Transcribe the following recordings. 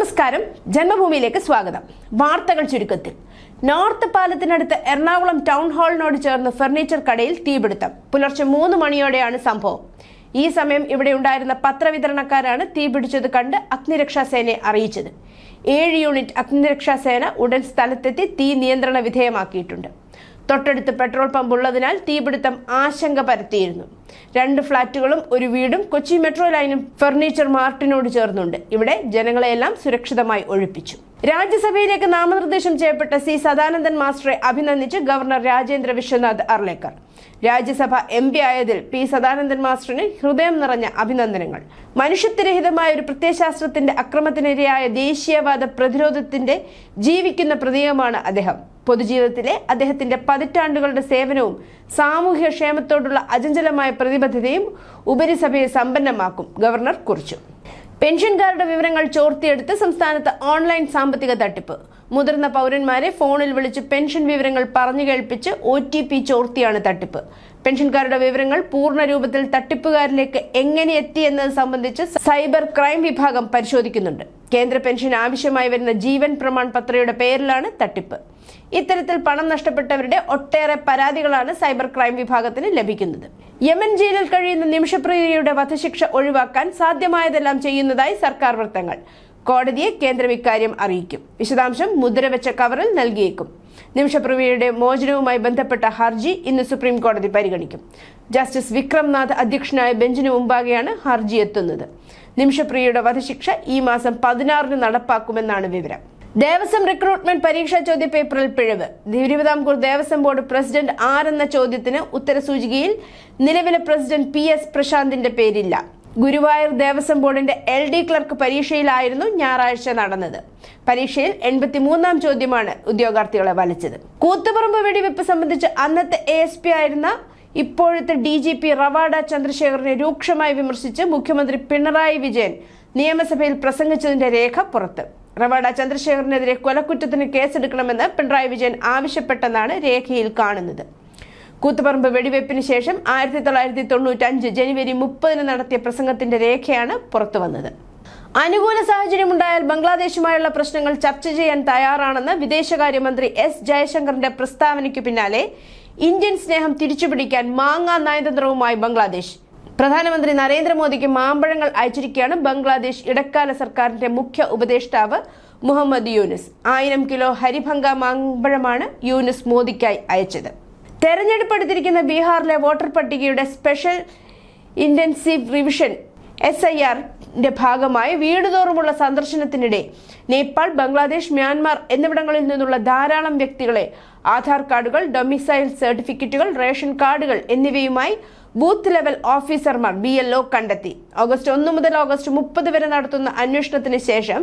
നമസ്കാരം. ജന്മഭൂമിയിലേക്ക് സ്വാഗതം. വാർത്തകൾ ചുരുക്കത്തിൽ. നോർത്ത് പാലത്തിനടുത്ത് എറണാകുളം ടൗൺ ഹാളിനോട് ചേർന്ന് ഫർണിച്ചർ കടയിൽ തീപിടുത്തം. പുലർച്ചെ മൂന്ന് മണിയോടെയാണ് സംഭവം. ഈ സമയം ഇവിടെ ഉണ്ടായിരുന്ന പത്രവിതരണക്കാരാണ് തീപിടിച്ചത് കണ്ട് അഗ്നിരക്ഷാസേനയെ അറിയിച്ചത്. ഏഴ് യൂണിറ്റ് അഗ്നിരക്ഷാസേന ഉടൻ സ്ഥലത്തെത്തി തീ നിയന്ത്രണ വിധേയമാക്കിയിട്ടുണ്ട്. തൊട്ടടുത്ത് പെട്രോൾ പമ്പ് ഉള്ളതിനാൽ തീപിടുത്തം ആശങ്ക പരത്തിയിരുന്നു രണ്ട് ഫ്ളാറ്റുകളും ഒരു വീടും കൊച്ചി മെട്രോ ലൈനും ഫർണിച്ചർ മാർട്ടിനോട് ചേർന്നുണ്ട്. ഇവിടെ ജനങ്ങളെയെല്ലാം സുരക്ഷിതമായി ഒഴിപ്പിച്ചു. രാജ്യസഭയിലേക്ക് നാമനിർദ്ദേശം ചെയ്യപ്പെട്ട സി സദാനന്ദൻ മാസ്റ്ററെ അഭിനന്ദിച്ച് governor Rajendra Vishwanath Arlekar. Rajya Sabha M P ആയതിൽ P Sadanandan മാസ്റ്ററിന് ഹൃദയം നിറഞ്ഞ അഭിനന്ദനങ്ങൾ. മനുഷ്യത്വരഹിതമായ ഒരു പ്രത്യയശാസ്ത്രത്തിന്റെ അക്രമത്തിനിരയായ ദേശീയവാദ പ്രതിരോധത്തിന്റെ ജീവിക്കുന്ന പ്രതീകമാണ് അദ്ദേഹം. പൊതുജീവിതത്തിലെ അദ്ദേഹത്തിന്റെ പതിറ്റാണ്ടുകളുടെ സേവനവും സാമൂഹ്യ ക്ഷേമത്തോടുള്ള അചഞ്ചലമായ പ്രതിബദ്ധതയും ഉപരിസഭയെ സമ്പന്നമാക്കും. ഗവർണർ കുറിച്ചു. പെൻഷൻകാരുടെ വിവരങ്ങൾ ചോർത്തിയെടുത്ത് സംസ്ഥാനത്ത് ഓൺലൈൻ സാമ്പത്തിക തട്ടിപ്പ്. മുതിർന്ന പൗരന്മാരെ ഫോണിൽ വിളിച്ച് പെൻഷൻ വിവരങ്ങൾ പറഞ്ഞു കേൾപ്പിച്ച് ഒ ടി പി ചോർത്തിയാണ് തട്ടിപ്പ്. പെൻഷൻകാരുടെ വിവരങ്ങൾ പൂർണ രൂപത്തിൽ തട്ടിപ്പുകാരിലേക്ക് എങ്ങനെ എത്തി എന്നത് സംബന്ധിച്ച് സൈബർ ക്രൈം വിഭാഗം പരിശോധിക്കുന്നുണ്ട്. കേന്ദ്ര പെൻഷൻ ആവശ്യമായി വരുന്ന ജീവൻ പ്രമാൺ പത്രയുടെ പേരിലാണ് തട്ടിപ്പ്. ഇത്തരത്തിൽ പണം നഷ്ടപ്പെട്ടവരുടെ ഒട്ടേറെ പരാതികളാണ് സൈബർ ക്രൈം വിഭാഗത്തിന് ലഭിക്കുന്നത്. യമൻ ജയിലിൽ കഴിയുന്ന നിമിഷപ്രിയയുടെ വധശിക്ഷ ഒഴിവാക്കാൻ സാധ്യമായതെല്ലാം ചെയ്യുന്നതായി സർക്കാർ വൃത്തങ്ങൾ. കോടതിയെ കേന്ദ്രം ഇക്കാര്യം അറിയിക്കും. വിശദാംശം മുദ്രവെച്ച കവറിൽ നൽകിയേക്കും. നിമിഷപ്രവിയുടെ മോചനവുമായി ബന്ധപ്പെട്ട ഹർജി ഇന്ന് സുപ്രീം കോടതി പരിഗണിക്കും. ജസ്റ്റിസ് വിക്രംനാഥ് അധ്യക്ഷനായ ബെഞ്ചിന് മുമ്പാകെയാണ് ഹർജി എത്തുന്നത്. നിമിഷപ്രിയയുടെ വധശിക്ഷ ഈ മാസം പതിനാറിന് നടപ്പാക്കുമെന്നാണ് വിവരം. ദേവസ്വം റിക്രൂട്ട്മെന്റ് പരീക്ഷാ ചോദ്യപേപ്പറിൽ പിഴവ്. തിരുവിതാംകൂർ ദേവസ്വം ബോർഡ് പ്രസിഡന്റ് ആരെന്ന ചോദ്യത്തിന് ഉത്തരസൂചികയിൽ നിലവിലെ പ്രസിഡന്റ് പി എസ് പ്രശാന്തിന്റെ പേരില്ല. ഗുരുവായൂർ ദേവസ്വം ബോർഡിന്റെ എൽ ഡി ക്ലർക്ക് പരീക്ഷയിലായിരുന്നു ഞായറാഴ്ച നടന്നത്. പരീക്ഷയിൽ എൺപത്തിമൂന്നാം ചോദ്യമാണ് ഉദ്യോഗാർത്ഥികളെ വലിച്ചത്. കൂത്തുപറമ്പ് വെടിവെപ്പ് സംബന്ധിച്ച് അന്നത്തെ എ എസ് പി ആയിരുന്ന ഇപ്പോഴത്തെ ഡി ജി പി റവാഡ ചന്ദ്രശേഖരനെ രൂക്ഷമായി വിമർശിച്ച് മുഖ്യമന്ത്രി പിണറായി വിജയൻ നിയമസഭയിൽ പ്രസംഗിച്ചതിന്റെ രേഖ പുറത്ത്. റവാഡ ചന്ദ്രശേഖറിനെതിരെ കൊലക്കുറ്റത്തിന് കേസെടുക്കണമെന്ന് പിണറായി വിജയൻ ആവശ്യപ്പെട്ടെന്നാണ് രേഖയിൽ കാണുന്നത്. കൂത്തുപറമ്പ് വെടിവെപ്പിന് ശേഷം ആയിരത്തി തൊള്ളായിരത്തി തൊണ്ണൂറ്റഞ്ച് ജനുവരി മുപ്പതിന് നടത്തിയ പ്രസംഗത്തിന്റെ രേഖയാണ് പുറത്തുവന്നത്. അനുകൂല സാഹചര്യമുണ്ടായാൽ ബംഗ്ലാദേശുമായുള്ള പ്രശ്നങ്ങൾ ചർച്ച ചെയ്യാൻ തയ്യാറാണെന്ന് വിദേശകാര്യമന്ത്രി എസ് ജയശങ്കറിന്റെ പ്രസ്താവനയ്ക്ക് പിന്നാലെ ഇന്ത്യൻ സ്നേഹം തിരിച്ചുപിടിക്കാൻ മാങ്ങാ നയതന്ത്രവുമായി ബംഗ്ലാദേശ്. പ്രധാനമന്ത്രി നരേന്ദ്രമോദിക്ക് മാമ്പഴങ്ങൾ അയച്ചിരിക്കുകയാണ് ബംഗ്ലാദേശ് ഇടക്കാല സർക്കാരിന്റെ മുഖ്യ ഉപദേഷ്ടാവ് മുഹമ്മദ് യൂനുസ്. ആയിരം കിലോ ഹരിഭംഗ മാമ്പഴമാണ് യൂനുസ് മോദിക്കായി അയച്ചത്. തെരഞ്ഞെടുപ്പ് എടുത്തിരിക്കുന്ന ബീഹാറിലെ വോട്ടർ പട്ടികയുടെ special intensive revision S I ആറിന്റെ ഭാഗമായി വീടുതോറുമുള്ള സന്ദർശനത്തിനിടെ നേപ്പാൾ ബംഗ്ലാദേശ് മ്യാൻമാർ എന്നിവിടങ്ങളിൽ നിന്നുള്ള ധാരാളം വ്യക്തികളെ ആധാർ കാർഡുകൾ ഡൊമിസൈൽ സർട്ടിഫിക്കറ്റുകൾ റേഷൻ കാർഡുകൾ എന്നിവയുമായി ബൂത്ത് ലെവൽ ഓഫീസർമാർ ബി എൽ ഒ കണ്ടെത്തി. ഓഗസ്റ്റ് ഒന്ന് മുതൽ ഓഗസ്റ്റ് മുപ്പത് വരെ നടത്തുന്ന അന്വേഷണത്തിന് ശേഷം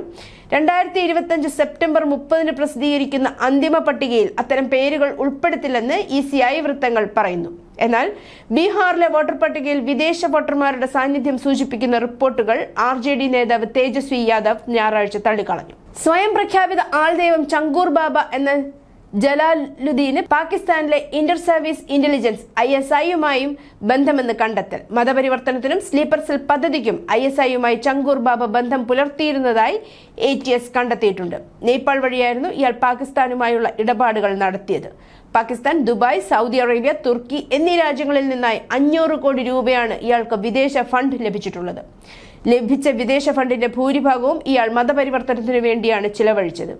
രണ്ടായിരത്തി ഇരുപത്തിയഞ്ച് സെപ്റ്റംബർ മുപ്പതിന് പ്രസിദ്ധീകരിക്കുന്ന അന്തിമ പട്ടികയിൽ അത്തരം പേരുകൾ ഉൾപ്പെടുത്തില്ലെന്ന് ഇ സി ഐ വൃത്തങ്ങൾ പറയുന്നു. എന്നാൽ ബീഹാറിലെ വോട്ടർ പട്ടികയിൽ വിദേശ വോട്ടർമാരുടെ സാന്നിധ്യം സൂചിപ്പിക്കുന്ന റിപ്പോർട്ടുകൾ ആർ ജെ ഡി നേതാവ് തേജസ്വി യാദവ് ഞായറാഴ്ച തള്ളിക്കളഞ്ഞു. സ്വയം പ്രഖ്യാപിത ആൾദൈവം ചങ്കൂർ ബാബ എന്ന ജലാലുദ്ദീന് പാകിസ്ഥാനിലെ inter service intelligence I S ഐയുമായും ബന്ധമെന്ന് കണ്ടെത്തൽ. മതപരിവർത്തനത്തിനും സ്ലീപ്പർ സെൽ പദ്ധതിക്കും ഐ എസ് ഐയുമായി ചങ്കൂർ ബാബ ബന്ധം പുലർത്തിയിരുന്നതായി എ ടി എസ് കണ്ടെത്തിയിട്ടുണ്ട്. നേപ്പാൾ വഴിയായിരുന്നു ഇയാൾ പാകിസ്ഥാനുമായുള്ള ഇടപാടുകൾ നടത്തിയത്. പാകിസ്ഥാൻ ദുബായ് സൗദി അറേബ്യ തുർക്കി എന്നീ രാജ്യങ്ങളിൽ നിന്നായി അഞ്ഞൂറ് കോടി രൂപയാണ് ഇയാൾക്ക് വിദേശ ഫണ്ട് ലഭിച്ചിട്ടുള്ളത്. ലഭിച്ച വിദേശ ഫണ്ടിന്റെ ഭൂരിഭാഗവും ഇയാൾ മതപരിവർത്തനത്തിനു വേണ്ടിയാണ് ചിലവഴിച്ചത്.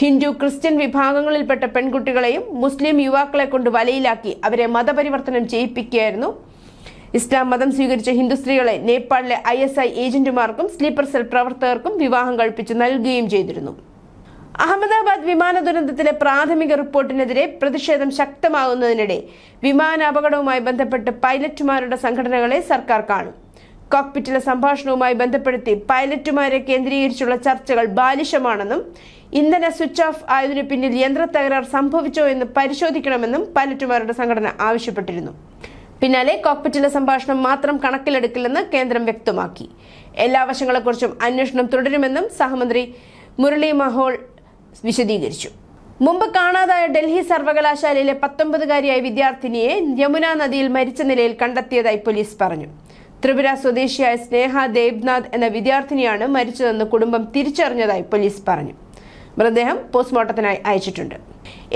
ഹിന്ദു ക്രിസ്ത്യൻ വിഭാഗങ്ങളിൽപ്പെട്ട പെൺകുട്ടികളെയും മുസ്ലിം യുവാക്കളെ കൊണ്ട് വലയിലാക്കി അവരെ മതപരിവർത്തനം ചെയ്യിപ്പിക്കുകയായിരുന്നു. ഇസ്ലാം മതം സ്വീകരിച്ച ഹിന്ദു സ്ത്രീകളെ നേപ്പാളിലെ ഐ എസ് ഐ ഏജന്റുമാർക്കും സ്ലീപ്പർ സെൽ പ്രവർത്തകർക്കും വിവാഹം കഴിപ്പിച്ച് നൽകുകയും ചെയ്തിരുന്നു. അഹമ്മദാബാദ് വിമാന ദുരന്തത്തിലെ പ്രാഥമിക റിപ്പോർട്ടിനെതിരെ പ്രതിഷേധം ശക്തമാകുന്നതിനിടെ വിമാന അപകടവുമായി ബന്ധപ്പെട്ട് പൈലറ്റുമാരുടെ സംഘടനകളെ സർക്കാർ കാണും. കോക്പിറ്റിലെ സംഭാഷണവുമായി ബന്ധപ്പെടുത്തി പൈലറ്റുമാരെ കേന്ദ്രീകരിച്ചുള്ള ചർച്ചകൾ ബാലിശമാണെന്നും ഇന്ധന സ്വിച്ച് ഓഫ് ആയതിനു പിന്നിൽ യന്ത്ര തകരാർ സംഭവിച്ചോ എന്ന് പരിശോധിക്കണമെന്നും പൈലറ്റുമാരുടെ സംഘടന ആവശ്യപ്പെട്ടിരുന്നു. പിന്നാലെ കോക്പിറ്റിലെ സംഭാഷണം മാത്രം കണക്കിലെടുക്കില്ലെന്ന് കേന്ദ്രം വ്യക്തമാക്കി. എല്ലാ വശങ്ങളെക്കുറിച്ചും അന്വേഷണം തുടരുമെന്നും സഹമന്ത്രി മുരളി മഹോൾ വിശദീകരിച്ചു. മുമ്പ് കാണാതായ ഡൽഹി സർവകലാശാലയിലെ പത്തൊമ്പതുകാരിയായ വിദ്യാർത്ഥിനിയെ യമുന നദിയിൽ മരിച്ച നിലയിൽ കണ്ടെത്തിയതായി പോലീസ് പറഞ്ഞു. ത്രിപുര സ്വദേശിയായ സ്നേഹ ദേബ്നാഥ് എന്ന വിദ്യാർത്ഥിനിയാണ് മരിച്ചതെന്ന് കുടുംബം തിരിച്ചറിഞ്ഞതായി പോലീസ് പറഞ്ഞു. മൃതദേഹം പോസ്റ്റ്മോർട്ടത്തിനായി അയച്ചിട്ടുണ്ട്.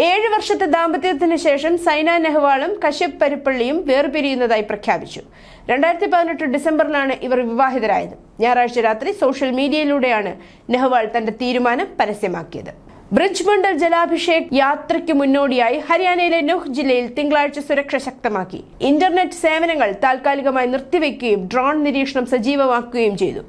ഏഴ് വർഷത്തെ ദാമ്പത്യത്തിന് ശേഷം സൈന നെഹ്വാളും കശ്യപ് പരുപ്പള്ളിയും വേർപിരിയുന്നതായി പ്രഖ്യാപിച്ചു. രണ്ടായിരത്തി പതിനെട്ട് ഡിസംബറിലാണ് ഇവർ വിവാഹിതരായത്. ഞായറാഴ്ച രാത്രി സോഷ്യൽ മീഡിയയിലൂടെയാണ് നെഹ്വാൾ തന്റെ തീരുമാനം പരസ്യമാക്കിയത്. ബ്രിഡ്ജ് മണ്ഡൽ ജലാഭിഷേക് യാത്രയ്ക്ക് മുന്നോടിയായി ഹരിയാനയിലെ നുഹ് ജില്ലയിൽ തിങ്കളാഴ്ച സുരക്ഷ ശക്തമാക്കി. ഇന്റർനെറ്റ് സേവനങ്ങൾ താൽക്കാലികമായി നിർത്തിവെക്കുകയും ഡ്രോൺ നിരീക്ഷണം സജീവമാക്കുകയും ചെയ്തു.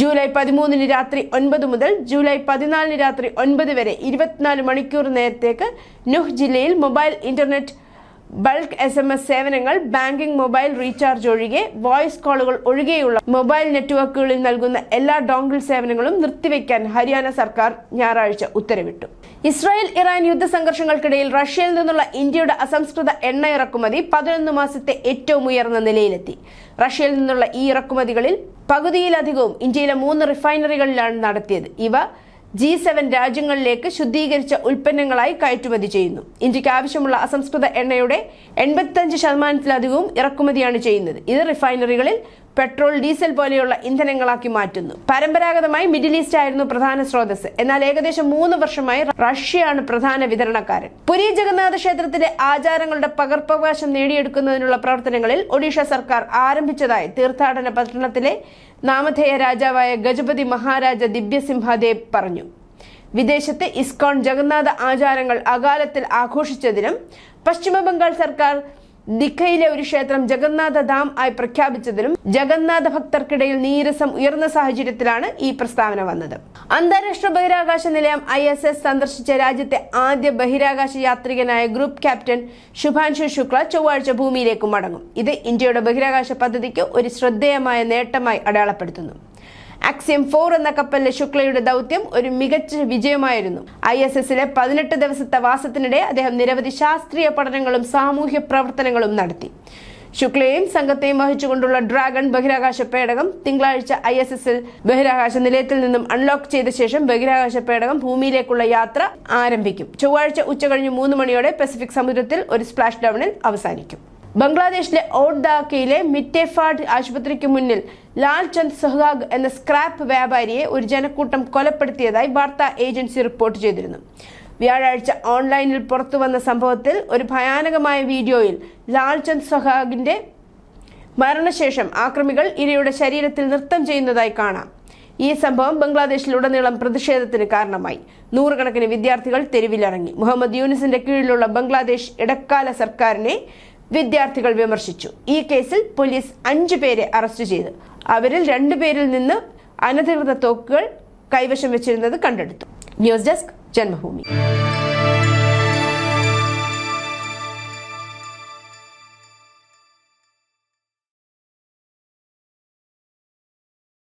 ജൂലൈ പതിമൂന്നിന് രാത്രി ഒൻപത് മുതൽ ജൂലൈ പതിനാലിന് രാത്രി ഒൻപത് വരെ ഇരുപത്തിനാല് മണിക്കൂർ നേരത്തേക്ക് നുഹ് ജില്ലയിൽ mobile internet bulk S M S സേവനങ്ങൾ ബാങ്കിംഗ് മൊബൈൽ റീചാർജ് ഒഴികെ വോയിസ് കോളുകൾ ഒഴികെയുള്ള മൊബൈൽ നെറ്റ്വർക്കുകളിൽ നൽകുന്ന എല്ലാ ഡോങ്കിൾ സേവനങ്ങളും നിർത്തിവെക്കാൻ ഹരിയാന സർക്കാർ ഞായറാഴ്ച ഉത്തരവിട്ടു. ഇസ്രായേൽ ഇറാൻ യുദ്ധസംഘർഷങ്ങൾക്കിടയിൽ റഷ്യയിൽ നിന്നുള്ള ഇന്ത്യയുടെ അസംസ്കൃത എണ്ണ ഇറക്കുമതി പതിനൊന്ന് മാസത്തെ ഏറ്റവും ഉയർന്ന നിലയിലെത്തി. റഷ്യയിൽ നിന്നുള്ള ഈ ഇറക്കുമതികളിൽ പകുതിയിലധികവും ഇന്ത്യയിലെ മൂന്ന് റിഫൈനറികളിലാണ് നടത്തിയത്. ഇവ ജി സെവൻ രാജ്യങ്ങളിലേക്ക് ശുദ്ധീകരിച്ച ഉൽപ്പന്നങ്ങളായി കയറ്റുമതി ചെയ്യുന്നു. ഇന്ത്യയ്ക്ക് ആവശ്യമുള്ള അസംസ്കൃത എണ്ണയുടെ എൺപത്തഞ്ച് ശതമാനത്തിലധികവും ഇറക്കുമതിയാണ് ചെയ്യുന്നത്. ഇത് റിഫൈനറികളിൽ പെട്രോൾ ഡീസൽ പോലെയുള്ള ഇന്ധനങ്ങളാക്കി മാറ്റുന്നു. പരമ്പരാഗതമായി മിഡിൽ ഈസ്റ്റ് ആയിരുന്നു പ്രധാന സ്രോതസ് എന്നാൽ ഏകദേശം മൂന്ന് വർഷമായി റഷ്യയാണ് പ്രധാന വിതരണക്കാരൻ. പുരി ജഗന്നാഥ ക്ഷേത്രത്തിലെ ആചാരങ്ങളുടെ പകർപ്പവകാശം നേടിയെടുക്കുന്നതിനുള്ള പ്രവർത്തനങ്ങളിൽ ഒഡീഷ സർക്കാർ ആരംഭിച്ചതായി തീർത്ഥാടന പട്ടണത്തിലെ നാമധേയ രാജാവായ ഗജപതി മഹാരാജ ദിവ്യസിംഹദേവ് പറഞ്ഞു. വിദേശത്തെ ഇസ്കോൺ ജഗന്നാഥ ആചാരങ്ങൾ അകാലത്തിൽ ആഘോഷിച്ചതിനും പശ്ചിമ ബംഗാൾ സർക്കാർ ദിഖയിലെ ഒരു ക്ഷേത്രം ജഗന്നാഥ ധാം ആയി പ്രഖ്യാപിച്ചതിലും ജഗന്നാഥ ഭക്തർക്കിടയിൽ നീരസം ഉയർന്ന സാഹചര്യത്തിലാണ് ഈ പ്രസ്താവന വന്നത്. അന്താരാഷ്ട്ര ബഹിരാകാശ നിലയം ഐ എസ് എസ് സന്ദർശിച്ച രാജ്യത്തെ ആദ്യ ബഹിരാകാശ യാത്രികനായ ഗ്രൂപ്പ് ക്യാപ്റ്റൻ ശുഭാൻശു ശുക്ല ചൊവ്വാഴ്ച ഭൂമിയിലേക്ക് മടങ്ങും. ഇത് ഇന്ത്യയുടെ ബഹിരാകാശ പദ്ധതിക്ക് ഒരു ശ്രദ്ധേയമായ നേട്ടമായി അടയാളപ്പെടുത്തുന്നു. ആക്സിയം ഫോർ എന്ന കപ്പലിലെ ശുക്ലയുടെ ദൗത്യം ഒരു മികച്ച വിജയമായിരുന്നു. ഐ എസ് എസിലെ പതിനെട്ട് ദിവസത്തെ വാസത്തിനിടെ അദ്ദേഹം നിരവധി ശാസ്ത്രീയ പഠനങ്ങളും സാമൂഹ്യ പ്രവർത്തനങ്ങളും നടത്തി. ശുക്ലയെയും സംഘത്തെയും വഹിച്ചുകൊണ്ടുള്ള ഡ്രാഗൺ ബഹിരാകാശ പേടകം തിങ്കളാഴ്ച ഐ എസ് എസിൽ ബഹിരാകാശ നിലയത്തിൽ നിന്നും അൺലോക്ക് ചെയ്ത ശേഷം ബഹിരാകാശ പേടകം ഭൂമിയിലേക്കുള്ള യാത്ര ആരംഭിക്കും. ചൊവ്വാഴ്ച ഉച്ചകഴിഞ്ഞ് മൂന്ന് മണിയോടെ പസഫിക് സമുദ്രത്തിൽ ഒരു സ്പ്ലാഷ് ഡൗണിൽ അവസാനിക്കും. ബംഗ്ലാദേശിലെ ഓട്ട് മിറ്റേഫാഡ് ആശുപത്രിക്ക് മുന്നിൽ ലാൽ ചന്ദ് സുഹാഗ് എന്ന സ്ക്രാപ്പ് വ്യാപാരിയെ ഒരു ജനക്കൂട്ടം കൊലപ്പെടുത്തിയതായി വാർത്താ ഏജൻസി റിപ്പോർട്ട് ചെയ്തിരുന്നു. വ്യാഴാഴ്ച ഓൺലൈനിൽ പുറത്തു വന്ന സംഭവത്തിൽ ഒരു ഭയാനകമായ വീഡിയോയിൽ ലാൽചന്ദ് സുഹാഗിന്റെ മരണശേഷം ആക്രമികൾ ഇരയുടെ ശരീരത്തിൽ നൃത്തം ചെയ്യുന്നതായി കാണാം. ഈ സംഭവം ബംഗ്ലാദേശിലുടനീളം പ്രതിഷേധത്തിന് കാരണമായി. നൂറുകണക്കിന് വിദ്യാർത്ഥികൾ തെരുവിലിറങ്ങി. മുഹമ്മദ് യൂനിസിന്റെ കീഴിലുള്ള ബംഗ്ലാദേശ് ഇടക്കാല സർക്കാരിനെ വിദ്യാർത്ഥികൾ വിമർശിച്ചു. ഈ കേസിൽ പോലീസ് അഞ്ചു പേരെ അറസ്റ്റ് ചെയ്തു. അവരിൽ രണ്ടു പേരിൽ നിന്ന് അനധികൃത തോക്കുകൾ കൈവശം വെച്ചിരുന്നത് കണ്ടെടുത്തു. News desk Janmabhumi.